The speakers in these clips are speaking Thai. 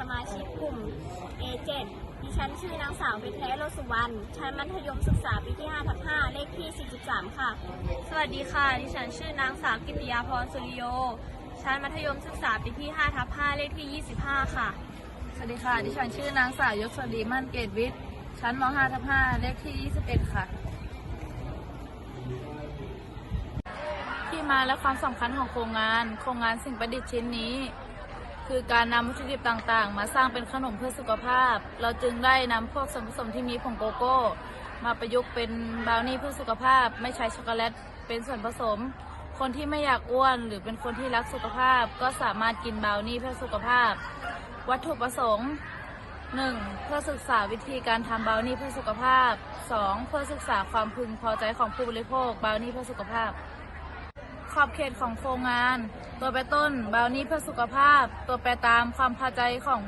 สมาชิกกลุ่ม A7 ดิฉันชื่อนางสาวเพชรแท้โลสุวรรณชั้นมัธยมศึกษาปีที่5ทับ5เลขที่ 43 ค่ะ สวัสดีค่ะ ดิฉันชื่อนางสาวกิติยาพรสุริโย ชั้นมัธยมศึกษาปีที่5ทับ5เลขที่ 25 ค่ะ สวัสดีค่ะ ดิฉันชื่อนางสาวยศวดีมั่นเกตวิทย์ ชั้นม .5 ทับ5เลขที่ 21 ค่ะ ที่มาและความสำคัญของโครงงาน โครงงานสิ่งประดิษฐ์ชิ้นนี้ คือการนำวัตถุดิบต่างๆ มาสร้างเป็นขนมเพื่อสุขภาพ เราจึงได้นำพวกส่วนผสมที่มีผงโกโก้ มาประยุกต์เป็นบราวนี่เพื่อสุขภาพ ไม่ใช้ช็อกโกแลตเป็นส่วนผสม คนที่ไม่อยากอ้วน หรือเป็นคนที่รักสุขภาพ ก็สามารถกินบราวนี่เพื่อสุขภาพ วัตถุประสงค์ 1. เพื่อศึกษาวิธีการทำบราวนี่เพื่อสุขภาพ 2. เพื่อศึกษาความพึงพอใจของผู้บริโภคบราวนี่เพื่อสุขภาพ ขอบเขตของโครงงาน ตัวแปรต้นบาวนี่เพื่อสุขภาพ ตัวแปรตามความพอใจของ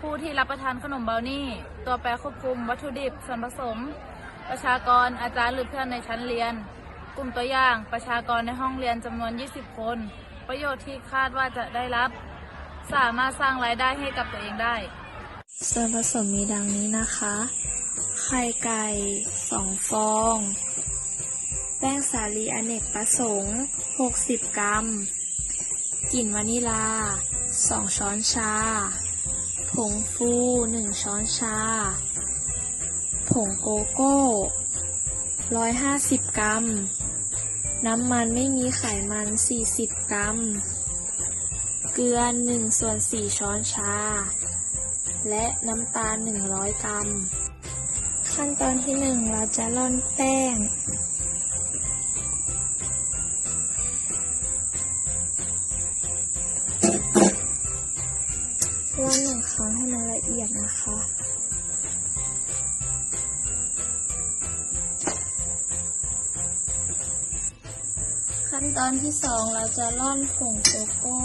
ผู้ที่รับประทานขนมบาวนี่ ตัวแปรควบคุมวัตถุดิบส่วนผสม ประชากรอาจารย์หรือเพื่อนในชั้นเรียน กลุ่มตัวอย่างประชากรในห้องเรียนจำนวน 20 คน ประโยชน์ที่คาดว่าจะได้รับ สามารถสร้างรายได้ให้กับตัวเองได้ ส่วนผสมมีดังนี้นะคะ ไข่ไก่ 2 ฟอง ป้งสาลีอเนกประสงค์ 60 กรัม กลิ่นวานิลา 2 ช้อนชา ผงฟู 1 ช้อนชา ผงโกโก้ 150 กรัม น้ำมันไม่มีไขมัน 40 กรัม เกลือ1ส่วน4ช้อนชา และน้ำตาล 100 กรัม ขั้นตอนที่ 1 เราจะร่อนแป้ง ครั้งให้มันละเอียดนะคะ ขั้นตอนที่2เราจะร่อนผงโกโก้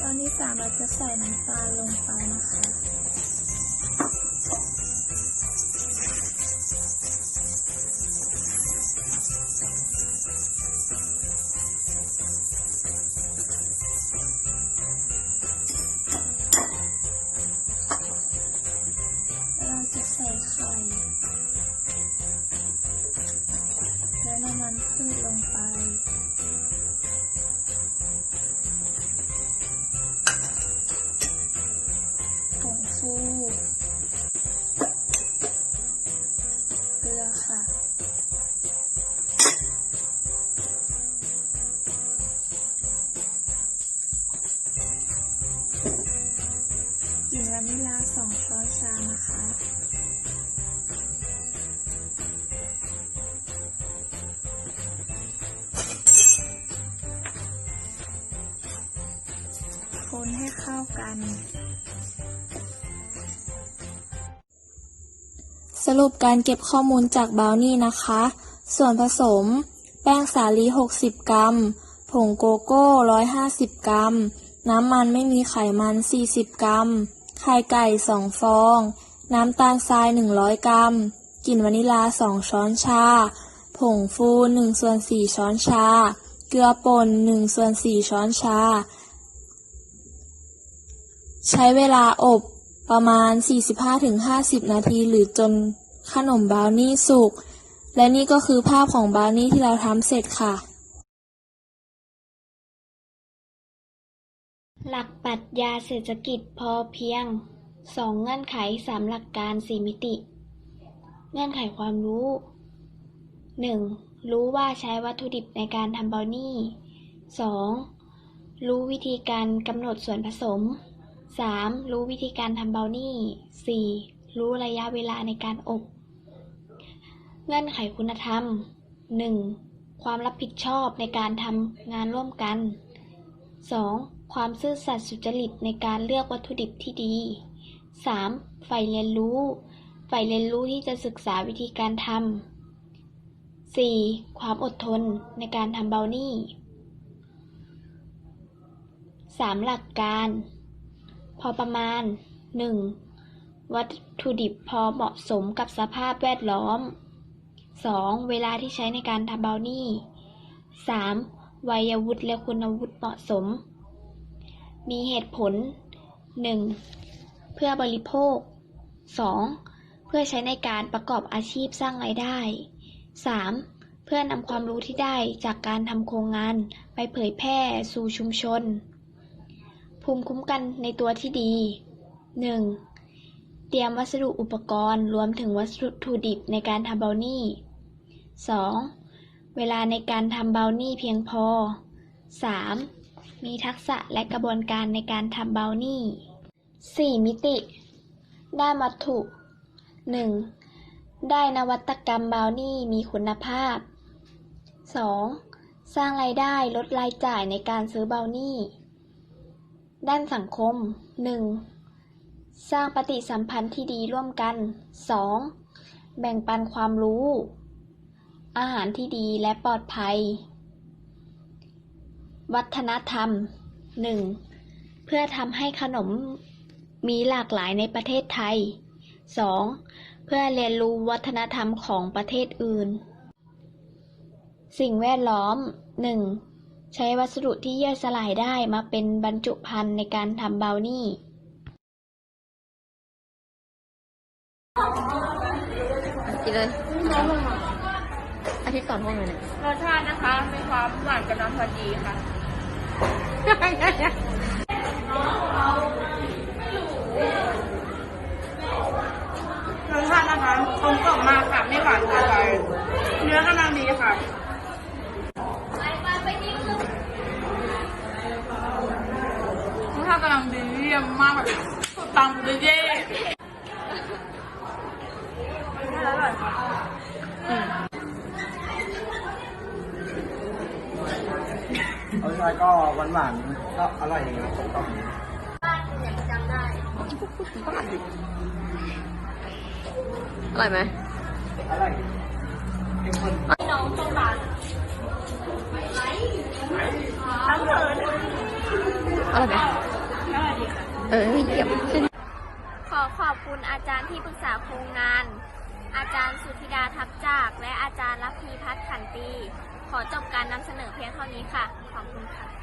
ตอนที่สามเราจะใส่น้ำตาลลงไปนะคะ กลิ่นวานิลาสองช้อนชานะคะ คนให้เข้ากัน สรุปการเก็บข้อมูลจากบราวนี่นะคะ ส่วนผสม แป้งสาลี 60 กรัม ผงโกโก้ 150 กรัมน้ำมันไม่มีไขมัน 40 กรัม ไข่ไก่ 2 ฟอง น้ำตาลทราย 100 กรัม กลิ่นวานิลา 2 ช้อนชา ผงฟู1ส่วน4ช้อนชา เกลือป่น1ส่วน4ช้อนชา ใช้เวลาอบประมาณ 45-50 นาทีหรือจนขนมบราวนี่สุก และนี่ก็คือภาพของบราวนี่ที่เราทำเสร็จค่ะ หลักปรัชญาเศรษฐกิจพอเพียง 2 เงื่อนไข 3 หลักการ 4 มิติ เงื่อนไขความรู้ 1. รู้ว่าใช้วัตถุดิบในการทำบราวนี่ 2. รู้วิธีการกำหนดส่วนผสม 3. รู้วิธีการทำบราวนี่ 4. รู้ระยะเวลาในการอบ เงื่อนไขคุณธรรม 1. ความรับผิดชอบในการทำงานร่วมกัน 2. ความซื่อสัตย์สุจริตในการเลือกวัตถุดิบที่ดี 3. ใฝ่เรียนรู้ใฝ่เรียนรู้ที่จะศึกษาวิธีการทำ 4. ความอดทนในการทำเบรานี่ 3. หลักการ พอประมาณ 1. วัตถุดิบพอเหมาะสมกับสภาพแวดล้อม 2. เวลาที่ใช้ในการทำเบลนี่ 3. วัยวุฒิและคุณวุฒิเหมาะสม มีเหตุผล 1. เพื่อบริโภค 2. เพื่อใช้ในการประกอบอาชีพสร้างรายได้ 3. เพื่อนำความรู้ที่ได้จากการทำโครงงานไปเผยแพร่สู่ชุมชน ภูมิคุ้มกันในตัวที่ดี 1. เตรียมวัสดุอุปกรณ์รวมถึงวัสดุดิบในการทำเบลนี่ 2. เวลาในการทำเบลนี่เพียงพอ 3. มีทักษะและกระบวนการในการทำเบลนี่ 4. มิติ ด้านวัตถุ 1. ได้นวัตกรรมเบลนี่มีคุณภาพ 2. สร้างรายได้ลดรายจ่ายในการซื้อเบลนี่ ด้านสังคม 1. สร้างปฏิสัมพันธ์ที่ดีร่วมกัน 2. แบ่งปันความรู้ อาหารที่ดีและปลอดภัย วัฒนธรรม 1. เพื่อทำให้ขนมมีหลากหลายในประเทศไทย 2. เพื่อเรียนรู้วัฒนธรรมของประเทศอื่น สิ่งแวดล้อม 1. ใช้วัสดุที่ย่อยสลายได้มาเป็นบรรจุภัณฑ์ในการทำเบลนี่ กินเลยอาทิตย์ก่อนพวกเลยเนี่ย รสชาตินะคะมีความหวานกำลังพอดีค่ะ รสชาตินะคะกลมกล่อมมากค่ะ ไม่หวานเกินไปเนื้อกำลังดีค่ะรสชาติกำลังดีเยี่ยมมากแบบสุดปังเลยเย่ร สชาติก็หวานหวานๆก็อร่อยดีครับผมต้องอร่อยไหมอร่อยเข้มข้นอร่อยไหมเออเยี่ยมขอขอบคุณอาจารย์ที่ปรึกษาโครงงานอาจารย์สุธิดาทับจาก และอาจารย์รัพีพัฒน์ขันตี ขอจบการนำเสนอเพียงเท่านี้ค่ะ ขอบคุณค่ะ